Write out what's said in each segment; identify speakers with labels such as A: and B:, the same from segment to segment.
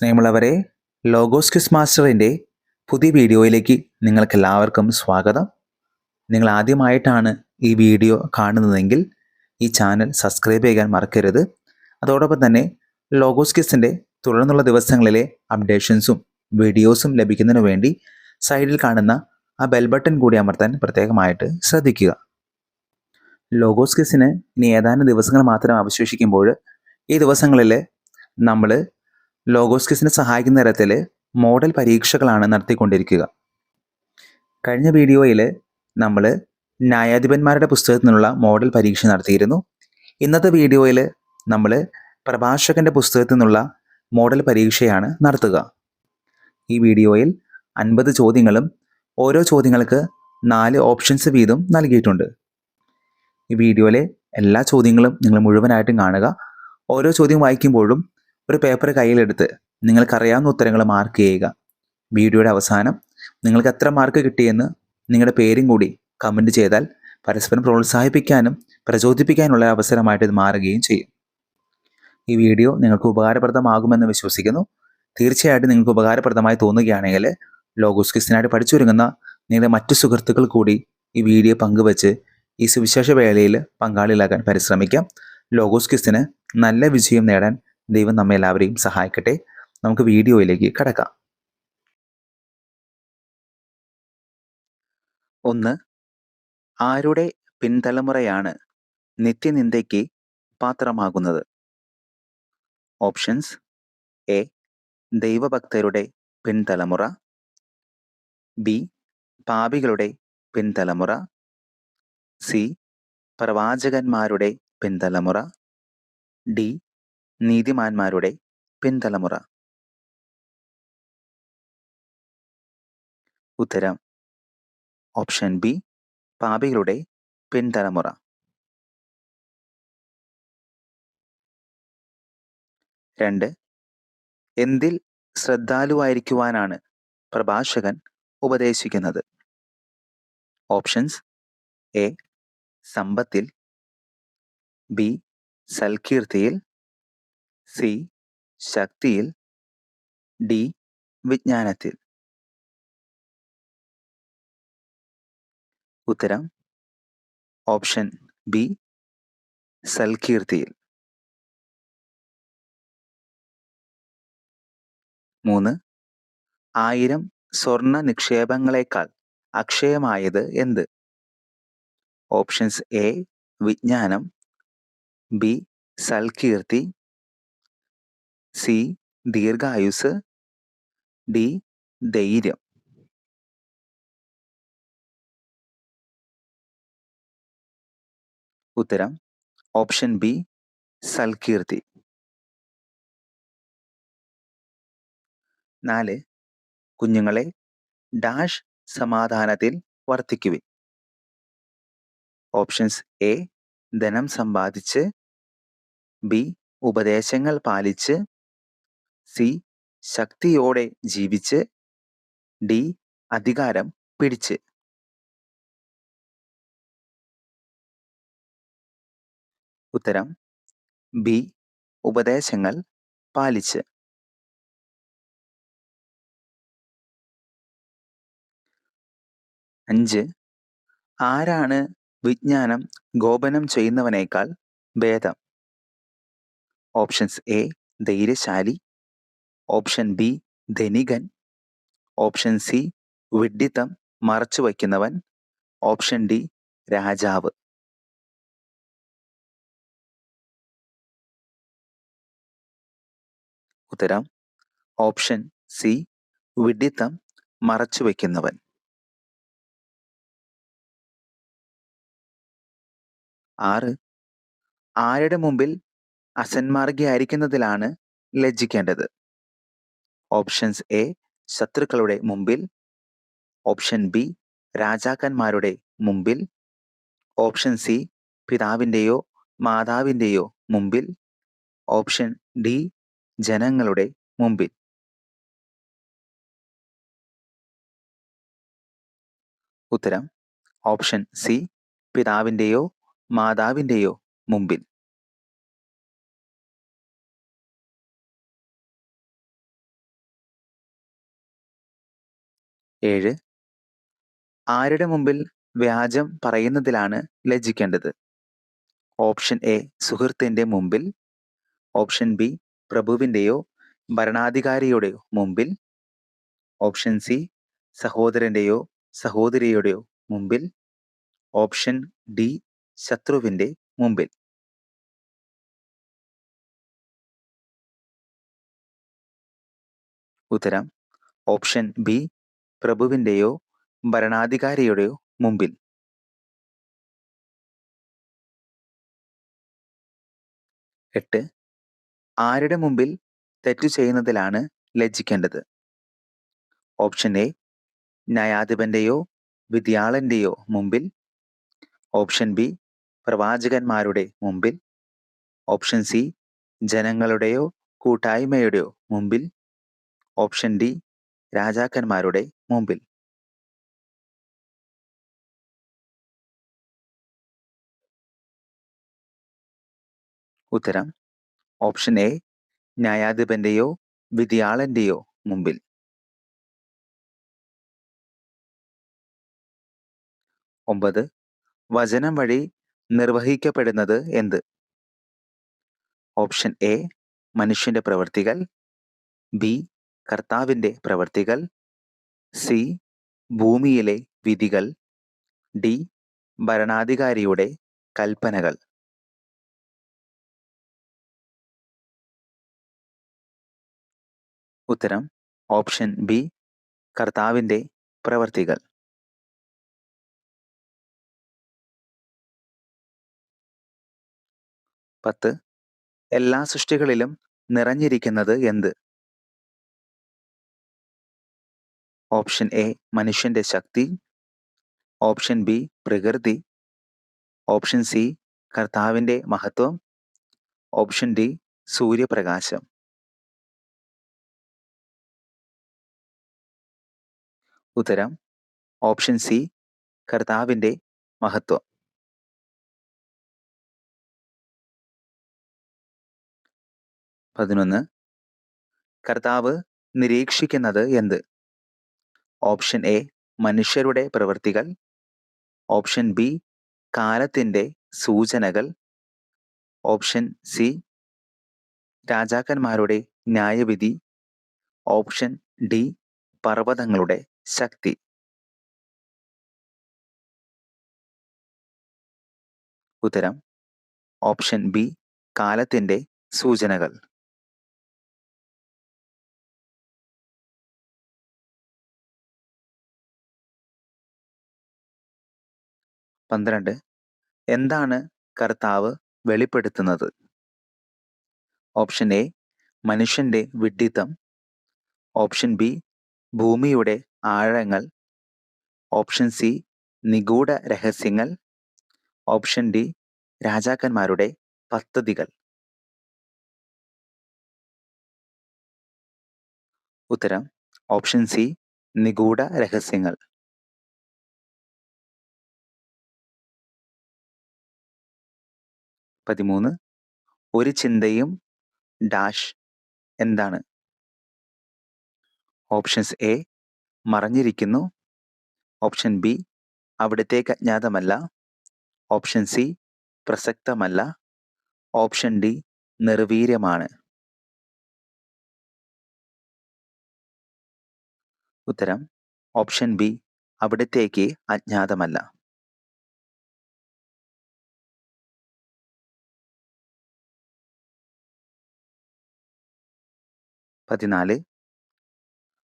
A: സ്നേഹമുള്ളവരെ logos quiz മാസ്റ്ററിന്റെ പുതിയ വീഡിയോയിലേക്ക് നിങ്ങൾക്കെല്ലാവർക്കും സ്വാഗതം. നിങ്ങൾ ആദ്യമായിട്ടാണ് ഈ വീഡിയോ കാണുന്നതെങ്കിൽ ഈ ചാനൽ സബ്സ്ക്രൈബ് ചെയ്യാൻ മറക്കരുത്. അതോടൊപ്പം തന്നെ ലോഗോസ് ക്വിസിന്റെ തുടർന്നുള്ള ദിവസങ്ങളിലെ അപ്ഡേഷൻസും വീഡിയോസും ലഭിക്കുന്നതിന് വേണ്ടി സൈഡിൽ കാണുന്ന ആ ബെൽ ബട്ടൺ കൂടി അമർത്താൻ പ്രത്യേകമായിട്ട് ശ്രദ്ധിക്കുക. ലോഗോസ് ക്വിസിന് ഇനി ഏതാനും ദിവസങ്ങൾ മാത്രം അവശേഷിക്കുമ്പോൾ ഈ ദിവസങ്ങളിൽ നമ്മൾ ലോഗോസ് ക്വിസിനെ സഹായിക്കുന്ന തരത്തിൽ മോഡൽ പരീക്ഷകളാണ് നടത്തിക്കൊണ്ടിരിക്കുക. കഴിഞ്ഞ വീഡിയോയിൽ നമ്മൾ ന്യായാധിപന്മാരുടെ പുസ്തകത്തിൽ നിന്നുള്ള മോഡൽ പരീക്ഷ നടത്തിയിരുന്നു. ഇന്നത്തെ വീഡിയോയിൽ നമ്മൾ പ്രഭാഷകന്റെ പുസ്തകത്തിൽ നിന്നുള്ള മോഡൽ പരീക്ഷയാണ് നടത്തുക. ഈ വീഡിയോയിൽ അൻപത് ചോദ്യങ്ങളും ഓരോ ചോദ്യങ്ങൾക്ക് നാല് ഓപ്ഷൻസ് വീതം നൽകിയിട്ടുണ്ട്. ഈ വീഡിയോയിലെ എല്ലാ ചോദ്യങ്ങളും നിങ്ങൾ മുഴുവനായിട്ടും കാണുക. ഓരോ ചോദ്യം വായിക്കുമ്പോഴും ഒരു പേപ്പർ കയ്യിലെടുത്ത് നിങ്ങൾക്കറിയാവുന്ന ഉത്തരങ്ങൾ മാർക്ക് ചെയ്യുക. വീഡിയോയുടെ അവസാനം നിങ്ങൾക്ക് എത്ര മാർക്ക് കിട്ടിയെന്ന് നിങ്ങളുടെ പേരും കൂടി കമന്റ് ചെയ്താൽ പരസ്പരം പ്രോത്സാഹിപ്പിക്കാനും പ്രചോദിപ്പിക്കാനുള്ള അവസരമായിട്ട് ഇത് മാറുകയും ചെയ്യും. ഈ വീഡിയോ നിങ്ങൾക്ക് ഉപകാരപ്രദമാകുമെന്ന് വിശ്വസിക്കുന്നു. തീർച്ചയായിട്ടും നിങ്ങൾക്ക് ഉപകാരപ്രദമായി തോന്നുകയാണെങ്കിൽ ലോഗോസ് ക്വിസിനായിട്ട് പഠിച്ചൊരുങ്ങുന്ന നിങ്ങളുടെ മറ്റു സുഹൃത്തുക്കൾ കൂടി ഈ വീഡിയോ പങ്കുവച്ച് ഈ സുവിശേഷ വേളയിൽ പങ്കാളികളാകാൻ പരിശ്രമിക്കാം. ലോഗോസ് നല്ല വിജയം നേടാൻ ദൈവം നമ്മെ എല്ലാവരെയും സഹായിക്കട്ടെ. നമുക്ക് വീഡിയോയിലേക്ക് കടക്കാം. ഒന്ന് ആരുടെ പിൻതലമുറയാണ് നിത്യനിന്ദയ്ക്ക് പാത്രമാകുന്നത്? ഓപ്ഷൻസ് എ ദൈവഭക്തരുടെ പിൻതലമുറ. ബി പാപികളുടെ പിൻതലമുറ. സി പ്രവാചകന്മാരുടെ പിൻതലമുറ. ഡി നീതിമാന്മാരുടെ പിൻതലമുറ. ഉത്തരം. ഓപ്ഷൻ ബി പാപികളുടെ പിൻതലമുറ. രണ്ട്. എന്തിൽ ശ്രദ്ധാലുവായിരിക്കുവാനാണ് പ്രഭാഷകൻ ഉപദേശിക്കുന്നത്? ഓപ്ഷൻസ് എ സമ്പത്തിൽ ബി സൽകീർത്തിയിൽ സി ശക്തിയിൽ ഡി വിജ്ഞാനത്തിൽ. ഉത്തരം ഓപ്ഷൻ ബി സൽകീർത്തിയിൽ. മൂന്ന് ആയിരം സ്വർണ നിക്ഷേപങ്ങളെക്കാൾ അക്ഷയമായത് എന്ത്? ഓപ്ഷൻസ് എ വിജ്ഞാനം ബി സൽകീർത്തി സി ദീർഘായുസ് ഡി ധൈര്യം. ഉത്തരം ഓപ്ഷൻ ബി സൽകീർത്തി. നാല് കുഞ്ഞുങ്ങളെ ഡാഷ് സമാധാനത്തിൽ വർത്തിക്കുവിൻ. ഓപ്ഷൻസ് എ ധനം സമ്പാദിച്ച് ബി ഉപദേശങ്ങൾ പാലിച്ച് സി ശക്തിയോടെ ജീവിച്ച്. ഡി അധികാരം പിടിച്ച്. ഉത്തരം ബി ഉപദേശങ്ങൾ പാലിച്ച്. അഞ്ച് ആരാണ് വിജ്ഞാനം ഗോപനം ചെയ്യുന്നവനേക്കാൾ ഭേദം? ഓപ്ഷൻസ് എ ധൈര്യശാലി. ഓപ്ഷൻ ബി ധനികൻ ഓപ്ഷൻ സി വിഡ്ഢിത്തം മറച്ചു വയ്ക്കുന്നവൻ ഓപ്ഷൻ ഡി രാജാവ്. ഉത്തരം ഓപ്ഷൻ സി വിഡിത്തം മറച്ചു വയ്ക്കുന്നവൻ. ആറ് ആരുടെ മുമ്പിൽ അസന്മാർഗിയായിരിക്കുന്നതിലാണ് ലജ്ജിക്കേണ്ടത്? ഓപ്ഷൻസ് എ ശത്രുക്കളുടെ മുമ്പിൽ. ഓപ്ഷൻ ബി രാജാക്കന്മാരുടെ മുമ്പിൽ. ഓപ്ഷൻ സി പിതാവിന്റെയോ മാതാവിന്റെയോ മുമ്പിൽ. ഓപ്ഷൻ ഡി ജനങ്ങളുടെ മുമ്പിൽ. ഉത്തരം ഓപ്ഷൻ സി പിതാവിന്റെയോ മാതാവിന്റെയോ മുമ്പിൽ. ഏഴ്. ആരുടെ മുമ്പിൽ വ്യാജം പറയുന്നതിലാണ് ലജ്ജിക്കേണ്ടത്? ഓപ്ഷൻ എ സുഹൃത്തിന്റെ മുമ്പിൽ. ഓപ്ഷൻ ബി പ്രഭുവിന്റെയോ ഭരണാധികാരിയുടെയോ മുമ്പിൽ. ഓപ്ഷൻ സി സഹോദരന്റെയോ സഹോദരിയുടെയോ മുമ്പിൽ. ഓപ്ഷൻ ഡി ശത്രുവിന്റെ മുമ്പിൽ. ഉത്തരം ഓപ്ഷൻ ബി പ്രഭുവിന്റെയോ ഭരണാധികാരിയുടെയോ മുമ്പിൽ. എട്ട്. ആരുടെ മുമ്പിൽ തെറ്റു ചെയ്യുന്നതിലാണ് ലജ്ജിക്കേണ്ടത്? Option A. ന്യായാധിപന്റെയോ വിദ്യാളന്റെയോ മുമ്പിൽ. Option B. പ്രവാചകന്മാരുടെ മുമ്പിൽ. Option C. ജനങ്ങളുടെയോ കൂട്ടായ്മയുടെയോ മുമ്പിൽ. Option D. രാജാക്കന്മാരുടെ മുമ്പിൽ. ഉത്തരം ഓപ്ഷൻ എ ന്യായാധിപന്റെയോ വിധിയാളന്റെയോ മുമ്പിൽ. ഒമ്പത് വചനം വഴി നിർവഹിക്കപ്പെടുന്നത് എന്ത്? ഓപ്ഷൻ എ മനുഷ്യന്റെ പ്രവൃത്തികൾ ബി കർത്താവിന്റെ പ്രവൃത്തികൾ സി. ഭൂമിയിലെ വിധികൾ. ഡി. ഭരണാധികാരിയുടെ കൽപ്പനകൾ. ഉത്തരം ഓപ്ഷൻ ബി കർത്താവിന്റെ പ്രവർത്തികൾ. പത്ത് എല്ലാ സൃഷ്ടികളിലും നിറഞ്ഞിരിക്കുന്നത് എന്ത്? ഓപ്ഷൻ എ മനുഷ്യന്റെ ശക്തി. ഓപ്ഷൻ ബി പ്രകൃതി. ഓപ്ഷൻ സി കർത്താവിന്റെ മഹത്വം. ഓപ്ഷൻ ഡി സൂര്യപ്രകാശം. ഉത്തരം ഓപ്ഷൻ സി കർത്താവിന്റെ മഹത്വം. പതിനൊന്ന് കർത്താവ് നിരീക്ഷിക്കുന്നത് എന്ത്? ഓപ്ഷൻ എ മനുഷ്യരുടെ പ്രവൃത്തികൾ ഓപ്ഷൻ ബി കാലത്തിന്റെ സൂചനകൾ. ഓപ്ഷൻ സി രാജാക്കന്മാരുടെ ന്യായവിധി. ഓപ്ഷൻ ഡി പർവതങ്ങളുടെ ശക്തി. ഉത്തരം ഓപ്ഷൻ ബി കാലത്തിന്റെ സൂചനകൾ. പന്ത്രണ്ട്. എന്താണ് കർത്താവ് വെളിപ്പെടുത്തുന്നത്? ഓപ്ഷൻ എ മനുഷ്യന്റെ വിഡ്ഢിത്തം. ഓപ്ഷൻ ബി ഭൂമിയുടെ ആഴങ്ങൾ. ഓപ്ഷൻ സി നിഗൂഢ രഹസ്യങ്ങൾ. ഓപ്ഷൻ ഡി രാജാക്കന്മാരുടെ പദ്ധതികൾ. ഉത്തരം ഓപ്ഷൻ സി നിഗൂഢ രഹസ്യങ്ങൾ. പതിമൂന്ന്. ഒരു ചിന്തയും ഡാഷ് എന്താണ്? ഓപ്ഷൻസ് എ മറഞ്ഞിരിക്കുന്നു. ഓപ്ഷൻ ബി അവിടത്തേക്ക് അജ്ഞാതമല്ല. ഓപ്ഷൻ സി പ്രസക്തമല്ല. ഓപ്ഷൻ ഡി നിർവീര്യമാണ്. ഉത്തരം ഓപ്ഷൻ ബി അവിടത്തേക്ക് അജ്ഞാതമല്ല. പതിനാല്.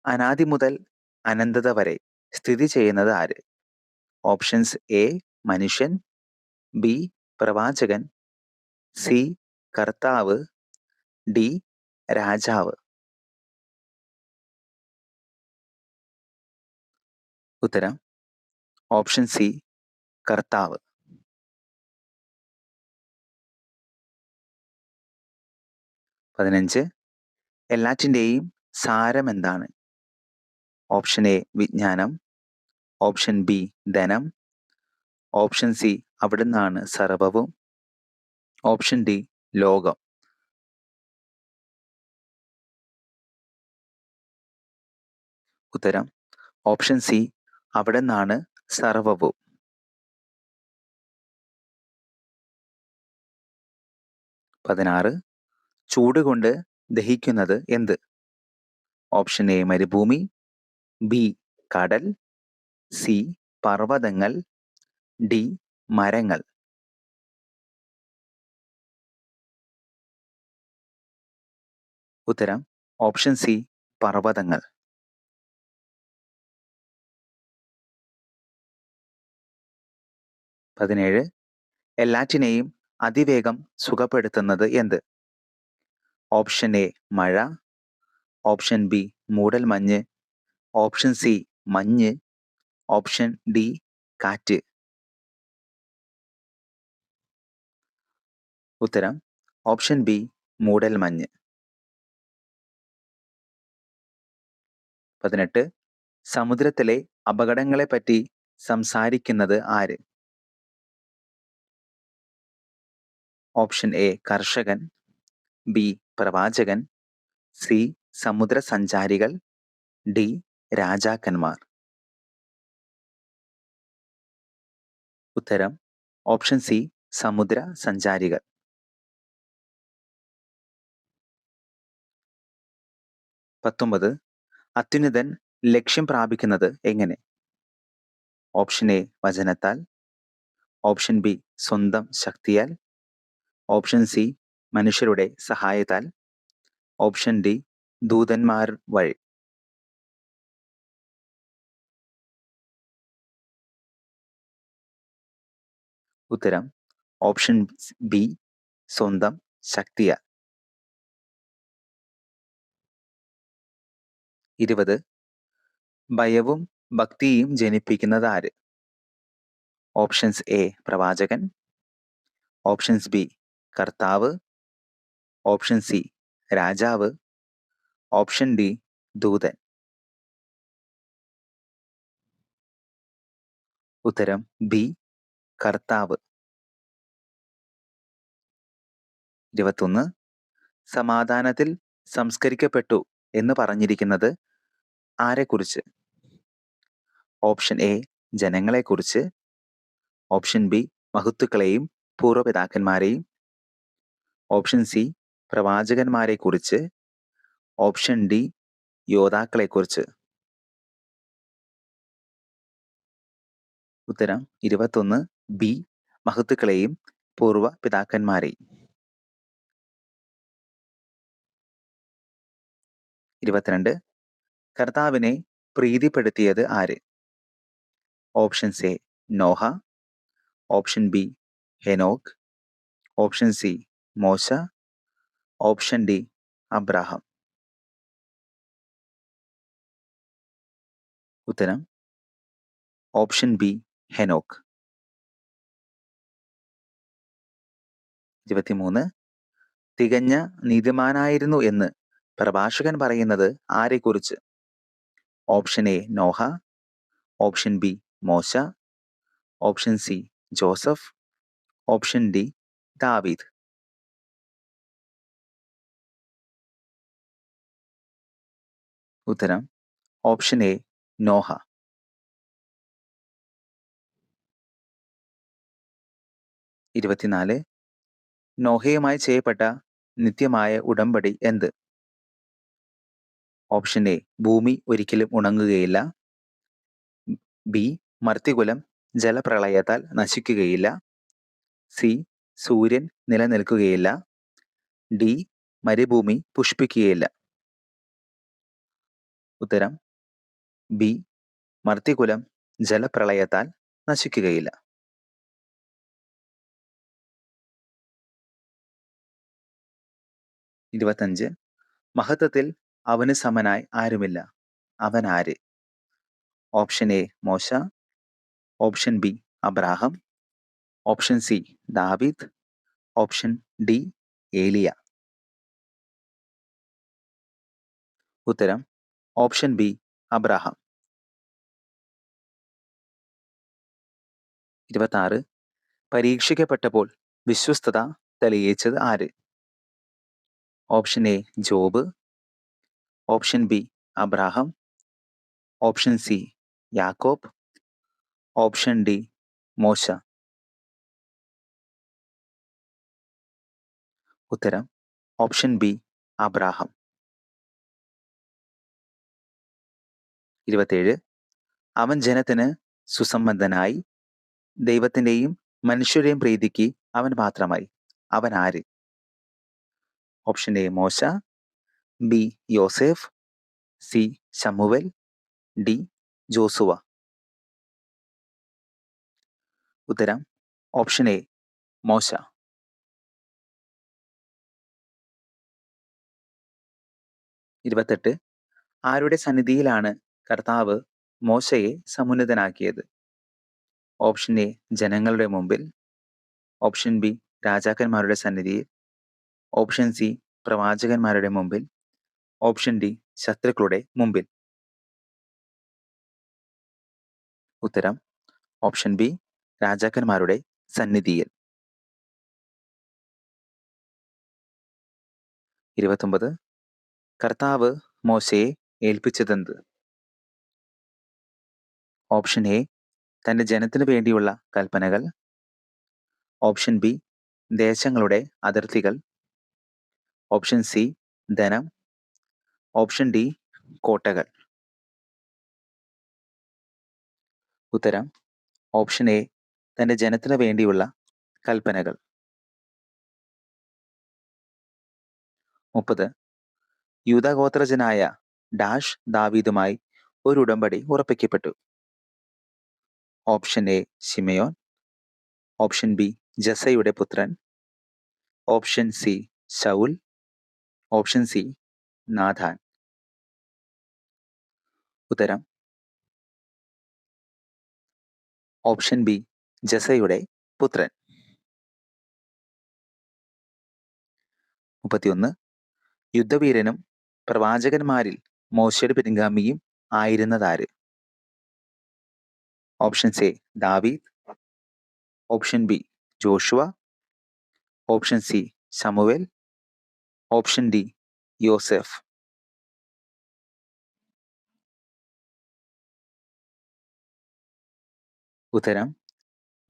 A: അനാദി മുതൽ അനന്തത വരെ സ്ഥിതി ചെയ്യുന്നത് ആര്? ഓപ്ഷൻസ് എ മനുഷ്യൻ ബി പ്രവാചകൻ സി കർത്താവ് ഡി രാജാവ്. ഉത്തരം ഓപ്ഷൻ സി കർത്താവ്. പതിനഞ്ച്. എല്ലാറ്റിന്റെയും സാരം എന്താണ്? ഓപ്ഷൻ എ വിജ്ഞാനം. ഓപ്ഷൻ ബി ധനം. ഓപ്ഷൻ സി അവിടുന്നാണ് സർവവും. ഓപ്ഷൻ ഡി ലോകം. ഉത്തരം ഓപ്ഷൻ സി അവിടെ നിന്നാണ് സർവവും. പതിനാറ് ചൂട് കൊണ്ട് ദഹിക്കുന്നത് എന്ത്? ഓപ്ഷൻ എ മരുഭൂമി. ബി കടൽ. സി പർവതങ്ങൾ. ഡി മരങ്ങൾ. ഉത്തരം ഓപ്ഷൻ സി പർവതങ്ങൾ. പതിനേഴ് എല്ലാറ്റിനെയും അതിവേഗം സുഖപ്പെടുത്തുന്നത് എന്ത്? ഓപ്ഷൻ എ മഴ. ഓപ്ഷൻ ബി മൂടൽമഞ്ഞ് ഓപ്ഷൻ സി മഞ്ഞ്. ഓപ്ഷൻ ഡി കാറ്റ്. ഉത്തരം ഓപ്ഷൻ ബി മൂടൽമഞ്ഞ് പതിനെട്ട് സമുദ്രത്തിലെ അപകടങ്ങളെപ്പറ്റി സംസാരിക്കുന്നത് ആര്? ഓപ്ഷൻ എ കർഷകൻ. ബി പ്രവാചകൻ സി. സമുദ്ര സഞ്ചാരികൾ ഡി. രാജാക്കന്മാർ. ഉത്തരം ഓപ്ഷൻ സി സമുദ്ര സഞ്ചാരികൾ പത്തൊമ്പത് അത്യുന്നതൻ ലക്ഷ്യം പ്രാപിക്കുന്നത് എങ്ങനെ? ഓപ്ഷൻ എ വചനത്താൽ. ഓപ്ഷൻ ബി സ്വന്തം ശക്തിയാൽ. ഓപ്ഷൻ സി മനുഷ്യരുടെ സഹായത്താൽ ഓപ്ഷൻ ഡി ദൂതന്മാർ വഴി. ഉത്തരം ഓപ്ഷൻ ബി സ്വന്തം ശക്തിയാൽ ഇരുപത് ഭയവും ഭക്തിയും ജനിപ്പിക്കുന്നത് ആര്? ഓപ്ഷൻസ് എ പ്രവാചകൻ. ഓപ്ഷൻസ് ബി കർത്താവ്. ഓപ്ഷൻ സി രാജാവ്. ഓപ്ഷൻ ഡി ദൂതൻ. ഉത്തരം ബി കർത്താവ്. ഇരുപത്തൊന്ന് സമാധാനത്തിൽ സംസ്കരിക്കപ്പെട്ടു എന്ന് പറഞ്ഞിരിക്കുന്നത് ആരെക്കുറിച്ച്? ഓപ്ഷൻ എ ജനങ്ങളെക്കുറിച്ച്. ഓപ്ഷൻ ബി മഹത്തുക്കളെയും പൂർവപിതാക്കന്മാരെയും. ഓപ്ഷൻ സി പ്രവാചകന്മാരെക്കുറിച്ച് ഓപ്ഷൻ ഡി യോദ്ധാക്കളെക്കുറിച്ച്. ഉത്തരം ഇരുപത്തൊന്ന് ബി മഹത്തുക്കളെയും പൂർവ പിതാക്കന്മാരെയും. ഇരുപത്തിരണ്ട് കർത്താവിനെ പ്രീതിപ്പെടുത്തിയത് ആര്? Options A Noah. Option B ഹെനോക്ക് option C മോശ. Option D Abraham. ഉത്തരം ഓപ്ഷൻ ബി ഹെനോക്ക് ഇരുപത്തിമൂന്ന് തികഞ്ഞ നീതിമാനായിരുന്നു എന്ന് പ്രഭാഷകൻ പറയുന്നത് ആരെക്കുറിച്ച്? Option A Noah. Option B മോശ. Option C Joseph. Option D ദാവീദ്. ഉത്തരം ഓപ്ഷൻ എ നോഹ. ഇരുപത്തിനാല് നോഹയുമായി ചെയ്യപ്പെട്ട നിത്യമായ ഉടമ്പടി എന്ത്? ഓപ്ഷൻ എ ഭൂമി ഒരിക്കലും ഉണങ്ങുകയില്ല. ബി മർത്തികുലം ജലപ്രളയത്താൽ നശിക്കുകയില്ല. സി സൂര്യൻ നിലനിൽക്കുകയില്ല. ഡി മരുഭൂമി പുഷ്പിക്കുകയില്ല. ഉത്തരം ബി മർത്തികുലം ജലപ്രളയത്താൽ നശിക്കുകയില്ല. ഇരുപത്തഞ്ച് മഹത്വത്തിൽ അവന് സമനായി ആരുമില്ല. അവൻ ആര്? ഓപ്ഷൻ എ മോശ. Option B Abraham. Option C David. Option D ഏലിയ. ഉത്തരം ഓപ്ഷൻ ബി അബ്രഹാം. ഇരുപത്തി പരീക്ഷിക്കപ്പെട്ടപ്പോൾ വിശ്വസ്തത തെളിയിച്ചത് ആര്? Option A Job. Option B Abraham. Option C യാക്കോബ്. ഓപ്ഷൻ ഡി മോശ. ഉത്തരം ഓപ്ഷൻ ബി അബ്രാഹം. ഇരുപത്തേഴ് അവൻ ജനത്തിന് സുസംബന്ധനായി ദൈവത്തിന്റെയും മനുഷ്യരുടെയും പ്രീതിക്ക് അവൻ മാത്രമായി അവൻ ആര്? ഓപ്ഷൻ എ മോശ ബി യോസെഫ് സി ശമുവൽ ഡി ജോസുവ. ഉത്തരം ഓപ്ഷൻ എ മോശ. ഇരുപത്തെട്ട്. ആരുടെ സന്നിധിയിലാണ് കർത്താവ് മോശയെ സമുന്നതനാക്കിയത്. ഓപ്ഷൻ എ ജനങ്ങളുടെ മുമ്പിൽ. ഓപ്ഷൻ ബി രാജാക്കന്മാരുടെ സന്നിധിയിൽ. ഓപ്ഷൻ സി പ്രവാചകന്മാരുടെ മുമ്പിൽ. ഓപ്ഷൻ ഡി ശത്രുക്കളുടെ മുമ്പിൽ. ഉത്തരം ഓപ്ഷൻ ബി രാജാക്കന്മാരുടെ സന്നിധിയിൽ. ഇരുപത്തൊമ്പത് കർത്താവ് മോശയെ ഏൽപ്പിച്ചതെന്ത്? ഓപ്ഷൻ എ തന്റെ ജനത്തിനു വേണ്ടിയുള്ള കൽപ്പനകൾ. ഓപ്ഷൻ ബി ദേശങ്ങളുടെ അതിർത്തികൾ. ഓപ്ഷൻ സി ധനം. ഓപ്ഷൻ ഡി കോട്ടകൾ. ഉത്തരം ഓപ്ഷൻ എ തന്റെ ജനത്തിനു വേണ്ടിയുള്ള കൽപ്പനകൾ. മുപ്പത് യൂതഗോത്രജനായ ഡാഷ് ദാവീദുമായി ഒരു ഉടമ്പടി ഉറപ്പിക്കപ്പെട്ടു. ഓപ്ഷൻ എ ഷിമയോൻ ഓപ്ഷൻ ബി ജസയുടെ പുത്രൻ. Option C Saul. Option C Nathan. ഉത്തരം. ഓപ്ഷൻ ബി ജസയുടെ പുത്രൻ. മുപ്പത്തിയൊന്ന് യുദ്ധവീരനും പ്രവാചകന്മാരിൽ മോശയുടെ പിൻഗാമിയും ആയിരുന്നതാര്? ഓപ്ഷൻ എ ദാവീദ്. Option B Joshua. Option C ശമുവേൽ ഓപ്ഷൻ ഡി യോസെഫ്. ഉത്തരം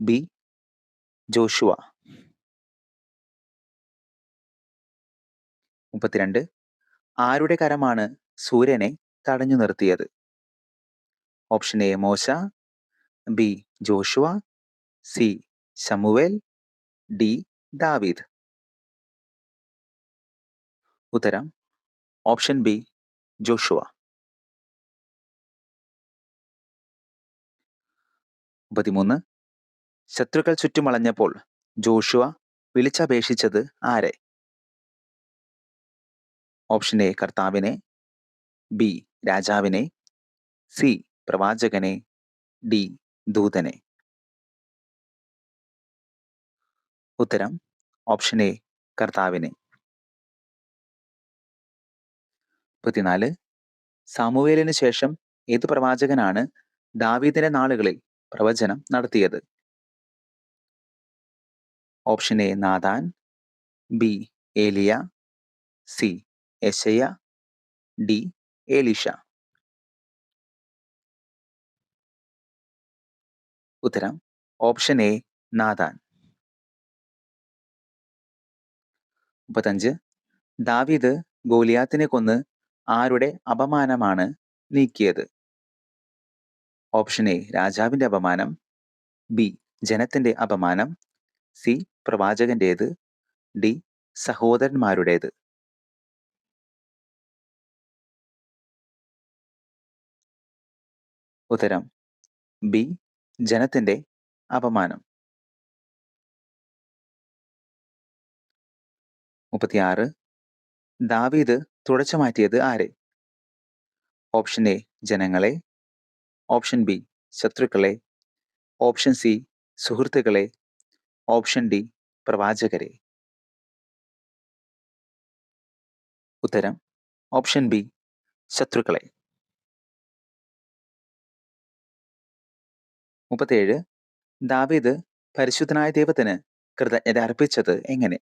A: ബി ജോഷുവ. മുപ്പത്തിരണ്ട് ആരുടെ കരമാണ് സൂര്യനെ തടഞ്ഞു നിർത്തിയത്? ഓപ്ഷൻ എ മോശ. ബി. Joshua C. ശമുവേൽ ഡി. ദാവീദ്. ഉത്തരം ഓപ്ഷൻ ബി ജോഷുവ. മുപ്പത്തിമൂന്ന് ശത്രുക്കൾ ചുറ്റുമളഞ്ഞപ്പോൾ ജോഷുവ വിളിച്ചപേക്ഷിച്ചത് ആരെ? ഓപ്ഷൻ എ കർത്താവിനെ ബി രാജാവിനെ സി പ്രവാചകനെ ഡി ദൂതനെ. ഉത്തരം ഓപ്ഷൻ എ കർത്താവിനെ. മുപ്പത്തിനാല് സാമുവേലിന് ശേഷം ഏത് പ്രവാചകനാണ് ദാവീദിന്റെ നാളുകളിൽ പ്രവചനം നടത്തിയത്? ഓപ്ഷൻ എ നാദാൻ ബി ഏലിയ സി എസ് ഡി ഏലിഷ ഉത്തരം ഓപ്ഷൻ എ നാദാൻ. മുപ്പത്തഞ്ച്. ദാവീദ് ഗോലിയാത്തിനെ കൊന്ന് ആരുടെ അപമാനമാണ് നീക്കിയത്? ഓപ്ഷൻ എ രാജാവിന്റെ അപമാനം. ബി ജനത്തിന്റെ അപമാനം. സി പ്രവാചകന്റേത് ഡി സഹോദരന്മാരുടേത്. ഉത്തരം ബി ജനത്തിന്റെ അപമാനം. മുപ്പത്തിയാറ്. ദാവീദ് തുടച്ചു മാറ്റിയത് ആരെ? ഓപ്ഷൻ എ ജനങ്ങളെ. ഓപ്ഷൻ ബി ശത്രുക്കളെ. ഓപ്ഷൻ സി സുഹൃത്തുക്കളെ. ഓപ്ഷൻ ഡി പ്രവാചകരെ. ഉത്തരം ഓപ്ഷൻ ബി ശത്രുക്കളെ. മുപ്പത്തേഴ് ദാവീദ് പരിശുദ്ധനായ ദൈവത്തിന് കൃതജ്ഞത അർപ്പിച്ചത് എങ്ങനെ?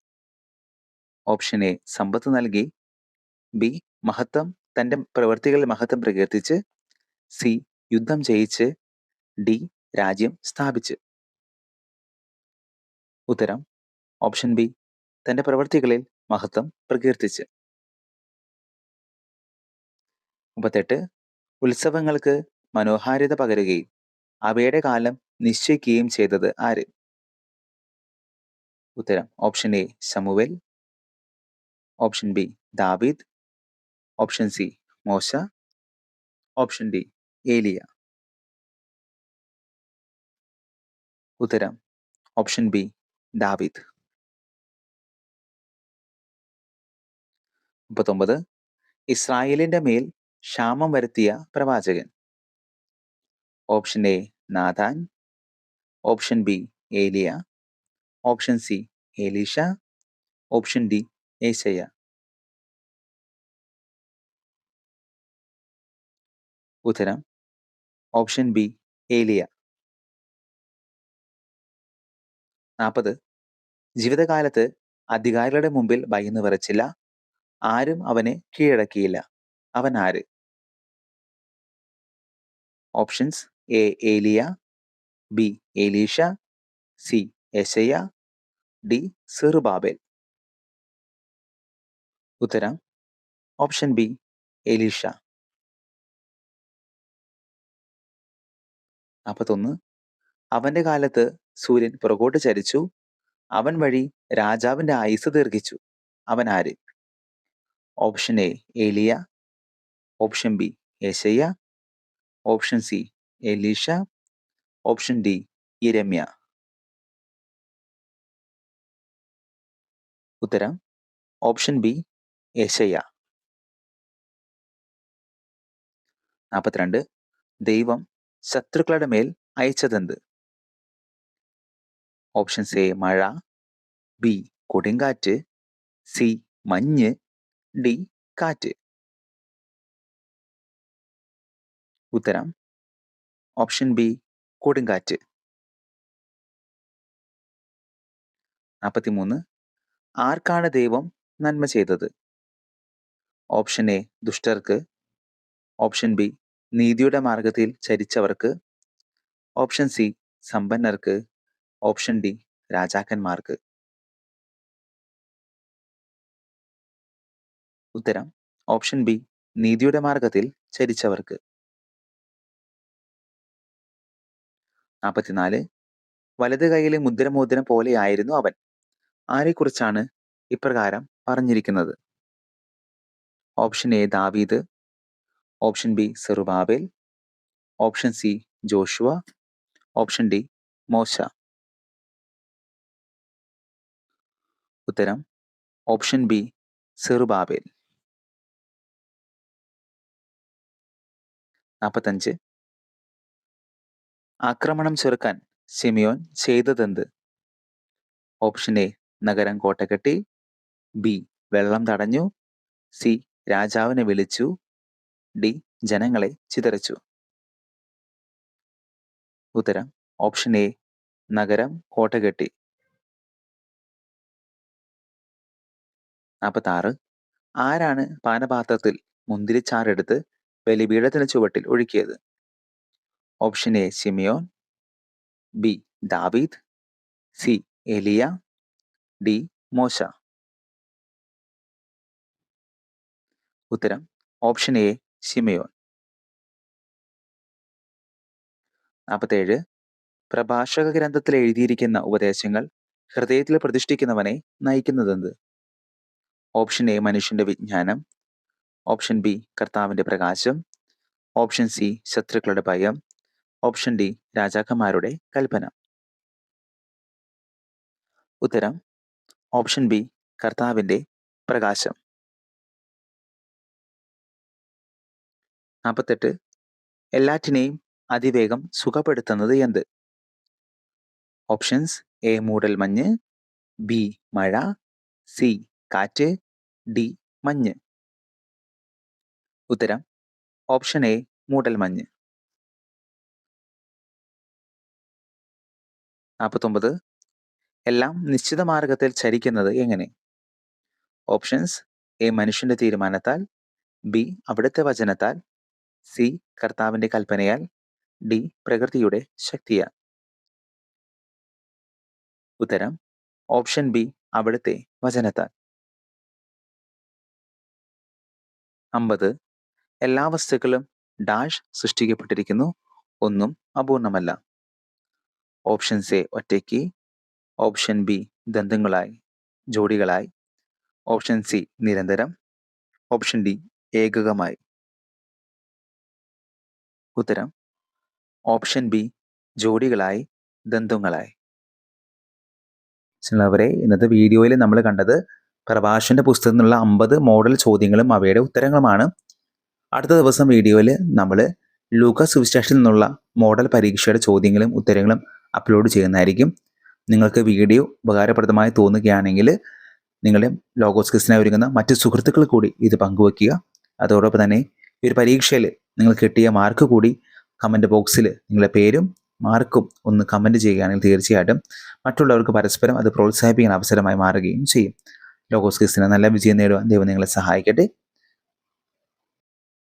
A: ഓപ്ഷൻ എ സമ്പത്ത് നൽകി. ബി മഹത്വം തന്റെ പ്രവൃത്തികളിൽ മഹത്വം പ്രകീർത്തിച്ച്. സി യുദ്ധം ജയിച്ച്. ഡി രാജ്യം സ്ഥാപിച്ച്. ഉത്തരം ഓപ്ഷൻ ബി തന്റെ പ്രവൃത്തികളിൽ മഹത്വം പ്രകീർത്തിച്ച്. മുപ്പത്തെട്ട് ഉത്സവങ്ങൾക്ക് മനോഹാരിത പകരുകയും അവയുടെ കാലം നിശ്ചയിക്കുകയും ചെയ്തത് ആര്? ഉത്തരം. ഓപ്ഷൻ എ ശമുവേൽ. ഓപ്ഷൻ ബി ദാവീദ്. ഓപ്ഷൻ സി മോശ. ഓപ്ഷൻ ഡി ഏലിയ. ഉത്തരം. ഓപ്ഷൻ ബി ദാവീദ്. മുപ്പത്തൊമ്പത്. ഇസ്രായേലിന്റെ മേൽ ക്ഷാമം വരുത്തിയ പ്രവാചകൻ. Option A Nathan. Option B Eliya. Option C ഏലീഷ. ഓപ്ഷൻ ഡി ഏശയ്യ. ഉത്തരം ഓപ്ഷൻ ബി ഏലിയ. നാൽപ്പത്. ജീവിതകാലത്ത് അധികാരികളുടെ മുമ്പിൽ ഭയന്ന് വിറച്ചില്ല. ആരും അവനെ കീഴടക്കിയില്ല. അവൻ ആര്? ഓപ്ഷൻസ് എ ഏലിയ ബി ഏലീഷ സി യശയ ഡി സിറുബാബേൽ. ഉത്തരം ഓപ്ഷൻ ബി എലീഷ. നാൽപ്പത്തൊന്ന് അവന്റെ കാലത്ത് സൂര്യൻ പുറകോട്ട് ചരിച്ചു. അവൻ വഴി രാജാവിന്റെ ആയുസ് ദീർഘിച്ചു. അവൻ ആര്? ഓപ്ഷൻ എ ഏലിയ ഓപ്ഷൻ ബി ഏശയ്യ ഓപ്ഷൻ സി എലീഷ ഓപ്ഷൻ ഡി ഇരമ്യ ഉത്തരം ഓപ്ഷൻ ബി യശയ നാൽപ്പത്തിരണ്ട് ദൈവം ശത്രുക്കളുടെ മേൽ അയച്ചതെന്ത്? ഓപ്ഷൻസ് എ മഴ. ബി കൊടുങ്കാറ്റ്. സി മഞ്ഞ്. ഡി കാറ്റ്. ഉത്തരം ഓപ്ഷൻ ബി കൊടുങ്കാറ്റ്. നാൽപ്പത്തിമൂന്ന് ആർക്കാണ് ദൈവം നന്മ ചെയ്തത്? ഓപ്ഷൻ എ ദുഷ്ടർക്ക്. ഓപ്ഷൻ ബി നീതിയുടെ മാർഗത്തിൽ ചരിച്ചവർക്ക്. ഓപ്ഷൻ സി സമ്പന്നർക്ക്. ഓപ്ഷൻ ഡി രാജാക്കന്മാർക്ക്. ഉത്തരം ഓപ്ഷൻ ബി നീതിയുടെ മാർഗത്തിൽ ചരിച്ചവർക്ക്. നാൽപ്പത്തിനാല് വലത് കൈയിലെ മുദ്രമോതിരം പോലെയായിരുന്നു അവൻ. ആരെക്കുറിച്ചാണ് ഇപ്രകാരം പറഞ്ഞിരിക്കുന്നത്? ഓപ്ഷൻ എ ദാവീദ്. Option B Zerubbabel. Option C Joshua. Option D മോശ. ഉത്തരം ഓപ്ഷൻ ബി സെറുബാബേൽ. നാൽപ്പത്തഞ്ച് ആക്രമണം ചെറുക്കാൻ സിമിയോൻ ചെയ്തതെന്ത്? ഓപ്ഷൻ എ നഗരം കോട്ടകെട്ടി ബി വെള്ളം തടഞ്ഞു. സി രാജാവിനെ വിളിച്ചു. ഡി ജനങ്ങളെ ചിതറിച്ചു. ഉത്തരം ഓപ്ഷൻ എ നഗരം കോട്ടകെട്ടി നാൽപ്പത്തി ആരാണ് പാനപാത്രത്തിൽ മുന്തിരിച്ചാറെടുത്ത് ബലിപീഠത്തിന് ചുവട്ടിൽ ഒഴുക്കിയത്? ഓപ്ഷൻ എ സിമിയോൻ ബി ദാവീദ് സി എലിയ ഡി മോശ ഉത്തരം ഓപ്ഷൻ എ സിമിയോൻ നാൽപ്പത്തേഴ് പ്രഭാഷക ഗ്രന്ഥത്തിൽ എഴുതിയിരിക്കുന്ന ഉപദേശങ്ങൾ ഹൃദയത്തിൽ പ്രതിഷ്ഠിക്കുന്നവനെ നയിക്കുന്നതെന്ത്? ഓപ്ഷൻ എ മനുഷ്യന്റെ വിജ്ഞാനം. ഓപ്ഷൻ ബി കർത്താവിന്റെ പ്രകാശം. ഓപ്ഷൻ സി ശത്രുക്കളുടെ ഭയം. ഓപ്ഷൻ ഡി രാജാക്കന്മാരുടെ കൽപ്പന. ഉത്തരം ഓപ്ഷൻ ബി കർത്താവിന്റെ പ്രകാശം. നാൽപ്പത്തെട്ട് എല്ലാറ്റിനെയും അതിവേഗം സുഖപ്പെടുത്തുന്നത് എന്ത്? ഓപ്ഷൻസ് എ മൂടൽ മഞ്ഞ് ബി മഴ സി കാറ്റ് ഡി മഞ്ഞ്. ഉത്തരം ഓപ്ഷൻ എ മൂടൽ മഞ്ഞ്. നാൽപ്പത്തൊമ്പത് എല്ലാം നിശ്ചിത മാർഗത്തിൽ ചരിക്കുന്നത് എങ്ങനെ? ഓപ്ഷൻസ് എ മനുഷ്യന്റെ തീരുമാനത്താൽ ബി അവിടുത്തെ വചനത്താൽ സി കർത്താവിന്റെ കൽപ്പനയാൽ ഡി പ്രകൃതിയുടെ ശക്തിയാൽ. ഉത്തരം ഓപ്ഷൻ ബി അവിടുത്തെ വചനത്താൽ. അമ്പത്. എല്ലാ വസ്തുക്കളും ഡാഷ് സൃഷ്ടിക്കപ്പെട്ടിരിക്കുന്നു ഒന്നും അപൂർണമല്ല. ഓപ്ഷൻ എ ഒറ്റയ്ക്ക് ഓപ്ഷൻ ബി ദന്തങ്ങളായി ജോഡികളായി ഓപ്ഷൻ സി നിരന്തരം ഓപ്ഷൻ ഡി ഏകകമായി. ഉത്തരം ഓപ്ഷൻ ബി ജോഡികളായി ദന്തങ്ങളായി ചിലവരെ ഇന്നത്തെ വീഡിയോയിൽ നമ്മൾ കണ്ടത് പ്രഭാഷന്റെ പുസ്തകത്തിൽ നിന്നുള്ള അമ്പത് മോഡൽ ചോദ്യങ്ങളും അവയുടെ ഉത്തരങ്ങളുമാണ്. അടുത്ത ദിവസം വീഡിയോയിൽ നമ്മൾ ലൂക്ക സുവിശേഷത്തിൽ നിന്നുള്ള മോഡൽ പരീക്ഷയുടെ ചോദ്യങ്ങളും ഉത്തരങ്ങളും അപ്ലോഡ് ചെയ്യുന്നതായിരിക്കും. നിങ്ങൾക്ക് വീഡിയോ ഉപകാരപ്രദമായി തോന്നുകയാണെങ്കിൽ നിങ്ങളുടെ ലോഗോസ് ക്രിസ്റ്റിനായി ഒരുങ്ങുന്ന മറ്റ് സുഹൃത്തുക്കൾ കൂടി ഇത് പങ്കുവെക്കുക. അതോടൊപ്പം തന്നെ ഈ ഒരു പരീക്ഷയിൽ നിങ്ങൾ കിട്ടിയ മാർക്ക് കൂടി കമന്റ് ബോക്സിൽ നിങ്ങളുടെ പേരും മാർക്കും ഒന്ന് കമന്റ് ചെയ്യുകയാണെങ്കിൽ തീർച്ചയായിട്ടും മറ്റുള്ളവർക്ക് പരസ്പരം അത് പ്രോത്സാഹിപ്പിക്കാൻ അവസരമായി മാറുകയും ചെയ്യും. ലോഗോസ് ക്രിസ്റ്റിനെ നല്ല വിജയം നേടുവാൻ ദൈവം നിങ്ങളെ സഹായിക്കട്ടെ.